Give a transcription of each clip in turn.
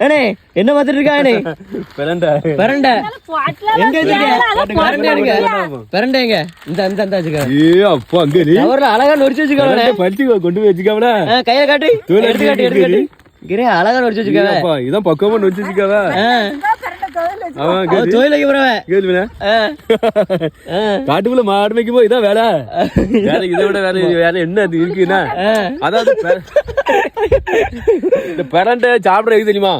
அண்ணே என்ன பார்த்துட்டு இருக்கா அண்ணே பிரண்டை பிரண்டை எங்க அதெல்லாம் பிரண்டை எங்க? இந்த வச்சுக்க. ஏ அப்பா அங்க நீ. அவர்ல அழகா நொறிச்சு வச்சுக்கோண்ணே பறிச்சு கொண்டு போய் வச்சுக்காமல கையை காட்டு. தூள் எடுத்து காட்டு எடுத்து காட்டு. கிரே அழகா நொறிச்சு வச்சுக்க அப்பா இதான் வச்சுக்காவ கேள்விண்ணே ஆ. ஆ. காட்டுக்குள்ள மாடு மேய்க்கும் போது இதான் வேலை. வேற இதை விட வேற வேற என்ன இருக்குன்னா. அதாவது இந்த பிரண்டை சாப்பிடுறது தெரியுமா?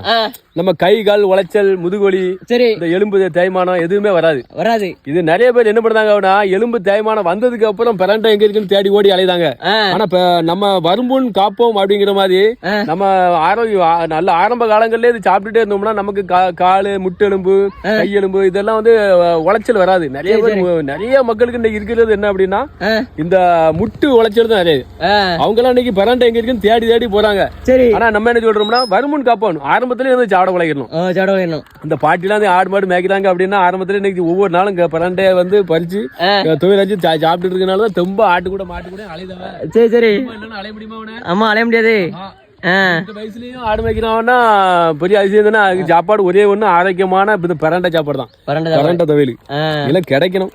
நம்ம கை கால் உளைச்சல் முதுகுவலி சரி. இந்த எலும்பு தேய்மானம் எதுவுமே வராது. வராது. இது நிறைய பேர் என்ன பண்ணுறாங்க அப்படின்னா எலும்பு தேய்மானம் வந்ததுக்கு அப்புறம் பிரண்டை எங்க இருக்குன்னு தேடி ஓடி அலையுதாங்க ஆ. ஆனா இப்ப நம்ம வருமுன் காப்போம் அப்படிங்கிற மாதிரி. நம்ம ஆரோக்கியம் நல்ல ஆரம்ப காலங்கள்லயே இது சாப்பிட்டுட்டே இருந்தோம்னா நமக்கு காலு முட்டெலும்பு கையெலும்பு இதெல்லாம் வந்து உளைச்சல் வராது. நிறைய பேர் நிறைய மக்களுக்கு இன்னைக்கு இருக்கிறது என்ன அப்படின்னா. இந்த முட்டு உளைச்சல் தான் நிறைய. அவங்க எல்லாம் இன்னைக்கு பிரண்டை எங்க இருக்குன்னு தேடி தேடி போறாங்க. சரி. ஆனா நம்ம என்ன சொல்றோம்னா வருமுன் காப்போம் ஆரம்பத்திலே வந்து சாப்பிட பழகிடணும் ஓ சட வேணும் இந்த பாட்டிலாம் ஆடு மாடு மேய்க்கிறாங்க அப்படின்னா ஆரம்பத்துல இன்னைக்கு ஒவ்வொரு நாளும் இங்க பிரண்டைய வந்து பறிச்சு. துவையில் வச்சு சா- சாப்பிட்டுட்டு இருக்கனால தான் ரொம்ப ஆட்டு கூட மாட்டு கூட அலைதவன் சரி சரி. அலைய முடியுமா அம்மா அலைய முடியாது. ஆ. இந்த வயசுலயும் ஆடு மேய்க்கிறான்னா பெரிய அதிசயம் தானே? அதுக்கு சாப்பாடு ஒரே ஒண்ணு ஆரோக்கியமான பிரண்டை சாப்பாடு தான் பரண்டை துவையல் இதெல்லாம் கிடைக்கணும்.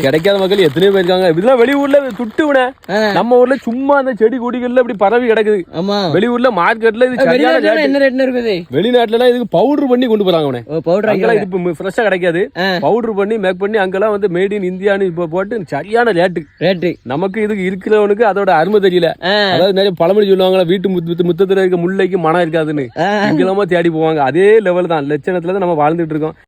கிடைக்காத மக்கள் எத்தனையோ பேர் இருக்காங்க. இதெல்லாம் வெளியூர்ல துட்டுவின ஆ. நம்ம ஊர்ல சும்மா அந்த செடி கொடிகள்ல இப்படி பரவி கிடக்குது. ஆமா. வெளியூர்ல மார்க்கெட்ல இது. என்ன ரேட்னு இருக்குது? வெளிநாட்டுல இதுக்கு பவுடர் பண்ணி கொண்டு போறாங்க அவனை. பவுடர் அங்கெல்லாம் இது இப்போ ஃப்ரெஷ்ஷாக கிடைக்காது. பவுடர் பண்ணி மேக் பண்ணி அங்கெல்லாம் வந்து மேட் இன் இந்தியான்னு இப்போ போட்டு சரியான ரேட்டு ரேட்டு நமக்கு இதுக்கு இருக்கிறவனுக்கு அதோட அருமை தெரியல. அதாவது நிறைய பழமொழி சொல்லுவாங்களா வீட்டு முத்து முத்து- முத்தத்துல இருக்க முல்லைக்கு மனம் இருக்காதுன்னு. இங்கெல்லாமா தேடி போவாங்க. அதே லெவல் தான். லட்சணத்துல தான் நம்ம வாழ்ந்துட்டு இருக்கோம்.